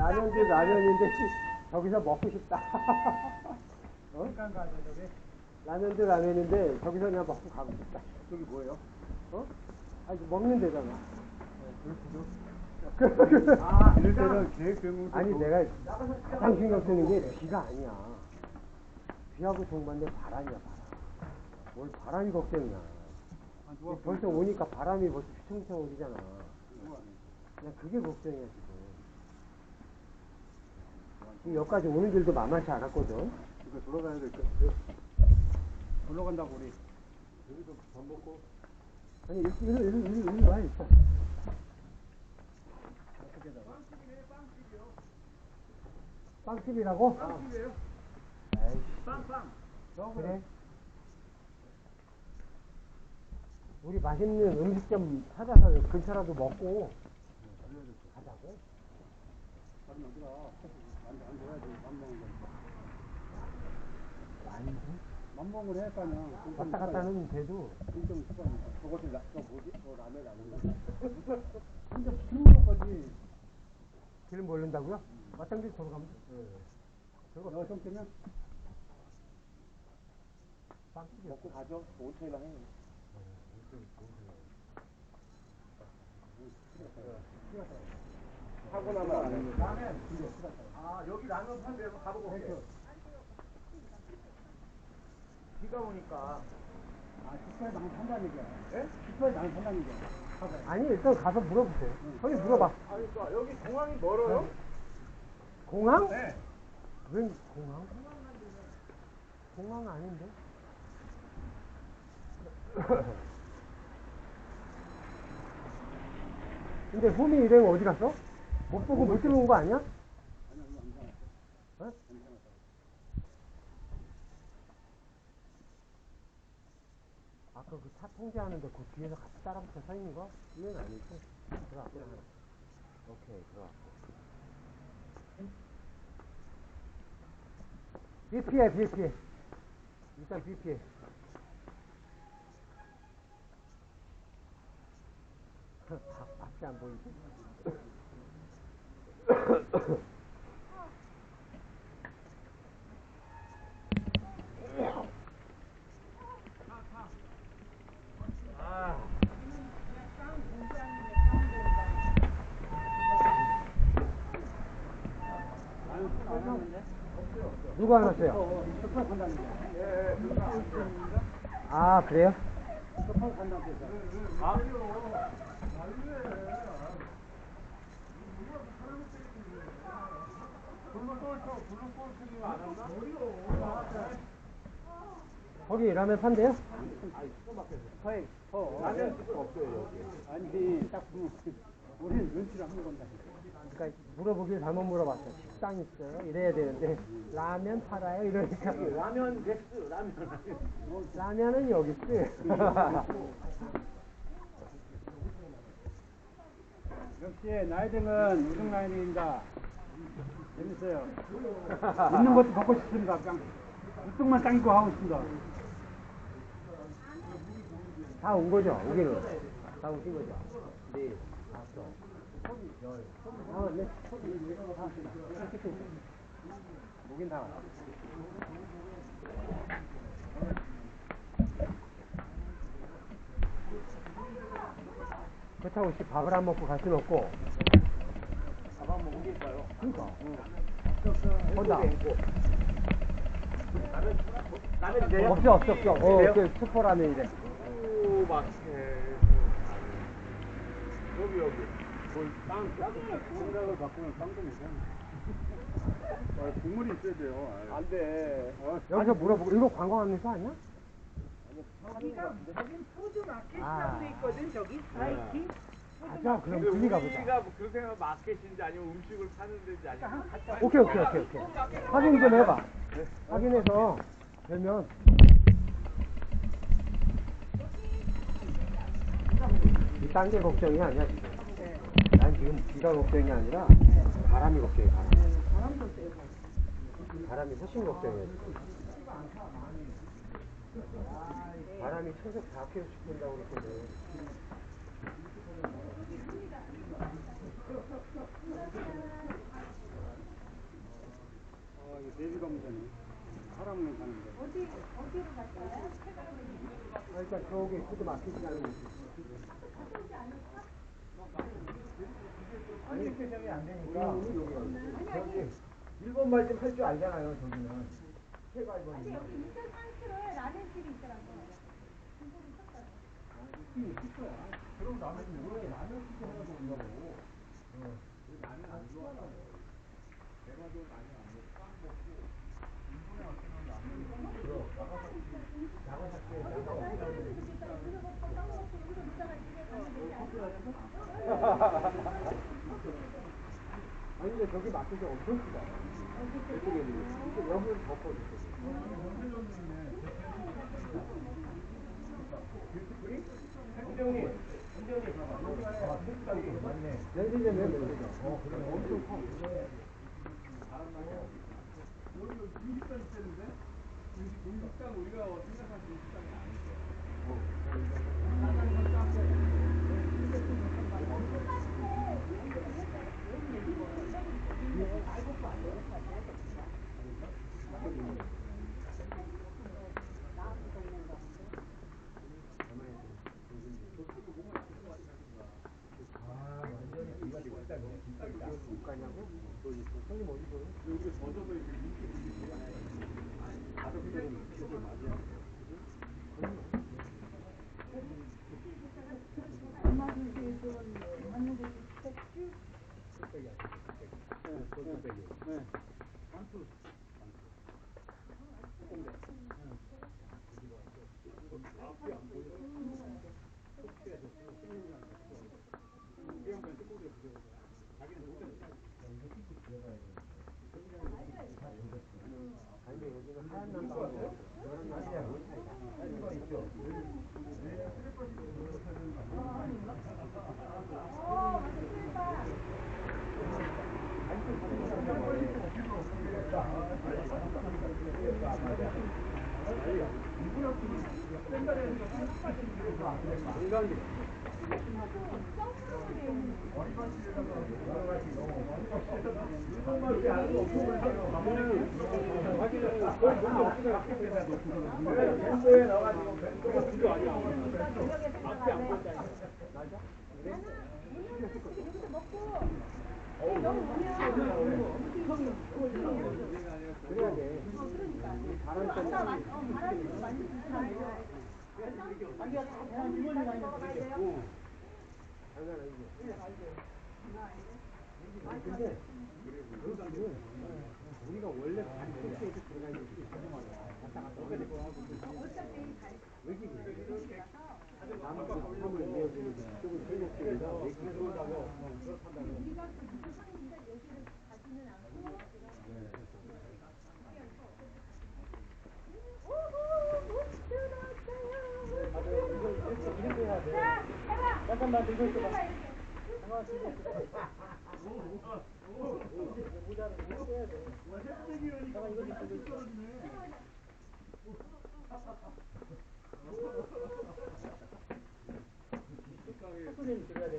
라면도 라면인데 씨, 저기서 먹고 싶다. 어? 잠깐 가자 저기. 라면도 라면인데 저기서 그냥 먹고 가고 싶다. 저기 뭐예요? 어? 아니 먹는 데잖아. 아, 그- 이럴 때는 계획병으로. 아니 내가 가장 신경 쓰는 게 비가 아니야. 비하고 동반된 바람이야 바람. 뭘 바람이 걱정이야. 아, 벌써 오니까 바람이 벌써 휘청휘청 오잖아. 그냥 그게 걱정이야 지금. 지금 여기까지 오는 길도 만만치 않았거든. 이거 돌아가야 될 것. 돌러 간다고 우리. 여기서 밥 먹고. 아니 일로 일로 일로 일로 일로 와 일단. 빵집이라고? 빵집이에요? 빵빵. 그래? 우리 맛있는 음식점 찾아서 근처라도 먹고 가자고. 다른 어디가 안, 안 줘야지. 맘먹은 거. 아니, 맘먹을 해, 그냥. 왔다 갔다 하는 수반이니까. 저것을 나, 저 뭐지? 저 라면 아닌 거. 진짜 죽는 거지. 길 모른다고요? 마땅히 저로 가면 돼. 저거 너 정도면 빵집이야. 먹고 가죠. 5천이나 해. 하고 나면. 라면. 아, 여기 라면 판대에서 가보고 올게. 비가 오니까. 아, 식사에 나면 판다는 얘기야. 예? 식사에 나면 판다는 얘기야. 아니 일단 가서 물어보세요. 거기 물어봐. 아, 그러니까 여기 공항이 멀어요? 공항? 네. 웬 공항? 공항 아닌데? 근데 후미 일행 어디 갔어? 못 보고 못 들어온 거 아니야? 어? 아까 그 차 통제하는데 그 뒤에서 같이 따라붙어 서 있는 거? 이건 아니지. 들어왔고. 오케이, 들어왔고. BP에, BP. 일단 BP. 밥, 앞이 안 보이지? 아. 아니, 안 왔어요? 아, 그래요? 아, 거기 라면 판대요? 서해, 서. 라면 없어요, 여기. 아니, 딱 그, 우리는 눈치를 한번 건다. 그러니까 물어보길 잘못 물어봤어. 식당 있어요? 이래야 되는데 라면 팔아요? 이러니까 라면 베스트, 라면. 라면은 여기 있지. 역시 나이등은 우승 라인입니다. 재밌어요. 있는 것도 먹고 싶습니다. 그냥 우승만 당기고 하고 있습니다. 다 온 거죠? 여기는 다 오신 거죠? 네. 알았어. 아, 네. 목인 다 왔어. 그렇다고 씨 밥을 안 먹고 갈 수는 없고. 밥한 번 먹을까요? 그니까. 혼자. 라면 없죠, 없죠, 없죠. 어, 그 슈퍼라면 이래. 오, 맛있게. 여기, 여기. 뭘, 생각을 바꾸면 빵도 괜찮아. 아, 국물이 있어야 돼요. 안 돼. 어, 여기서 물어보고, 이거 관광하면서 아니야? 여기가 여긴 푸드 마켓이라고 아. 돼 있거든 저기 사이키 가자, 그럼 둘이 가보자. 뭐 그렇게 하면 마켓인지 아니면 음식을 파는 데인지 아니면 오케이, 오케이, 오케이, 오케이. 확인 좀 해봐. 확인해서 되면. 딴게 걱정이 아니야, 지금. 난 지금 비가 걱정이 아니라 바람이 걱정이야, 바람. 바람이 훨씬 걱정이야, 지금. 바람이 최소 4km씩 분다고 그랬거든. 사람은 괜찮은데. 어디 어디로 갈까요? 아, 일단 저기 코도 막히지 곳이. 아니, 표정이 안 되니까. 저기, 일본 말씀 할줄 알잖아요, 저기는. 해가 아니 일본이. 여기 2.3km에 라면 집이 있더라고. 그럼 라면 왜 라면 시켜 해가지고 온다고. 아 니 근데 저기 막히기 엄청 크다. 이쪽에는 여기는 덮어줘. 형님, 형님 봐봐. 아, 색깔이 맞네. 연신점 왜 그러죠? 어, 그래. 엄청 커. 일단 우리가 생각할 수 있는 식당이 아니죠. 아, 완전히 비가 좋다고. 못 가냐고? 형님 어디서? 여기 젖어서 이렇게 민폐 가족들은 이렇게 맞이야. 네. 아니 근데 여기는 하얀 난방하고 노란 난방하고 뭔 차이야? 하얀 거 있죠? 벤도에 넣어가지고 벤도가 그거 아니야. 앞이 안 보인다. 맞아? 여기서 먹고 너무 오면 그래야 돼. 근데 우리가 원래 꼭대기에 들어가 있는 게 왔다 갔다 이렇게 해야 돼. 잠깐만 들고 있어봐. 들고 있어봐. 모자를 이렇게 써야 돼. 잠깐 이거 좀 들고 있어. 소리는 들어야 돼.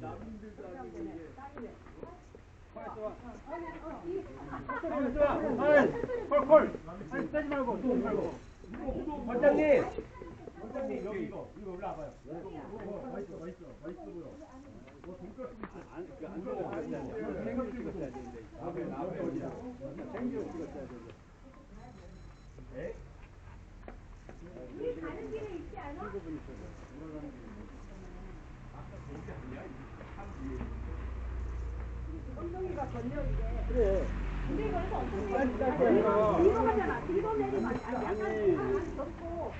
남인들도 아니고 이게 콜 콜. 아니 빼지 말고 또 말고. 원장님! 원장님, 여기 이거, 이거 올라와봐요. 맛있어, 맛있어, 맛있어 보여. 안 좋아. 생각 찍었어야 되는데. 나도, 나도 어디야? 생각 찍었어야 되는데. 우리 가는 길에 있지 않아? 엉덩이가 걸려 이게. 그래. 엉덩이 걸려서 엉덩이. 뒤로 가잖아. 뒤로 내리면 약간 접고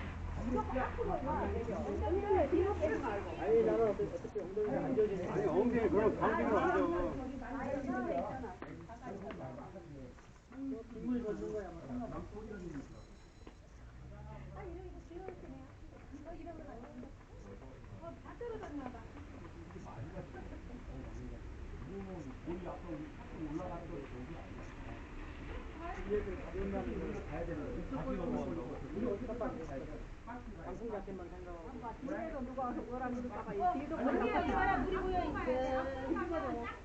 이렇게 앞으로 가 내려. 엉덩이를 뒤로 빼지 말고. 아니, 나는 어차피, 어차피 엉덩이가 안 젖으니까. 아니 엉덩이 그럼 가운데로 앉아. 저기 많이 있잖아. 빗물 젖는 거야, 뭐 상관없어. 아 이런 거 뒤로 이렇게 내야. 너 이러면 안 된다. 어, 다 떨어졌나 봐. 뒤에도 누가 뭐라 그럴까봐 뒤에도 엉덩이가 이 사람 물이 고여 있어.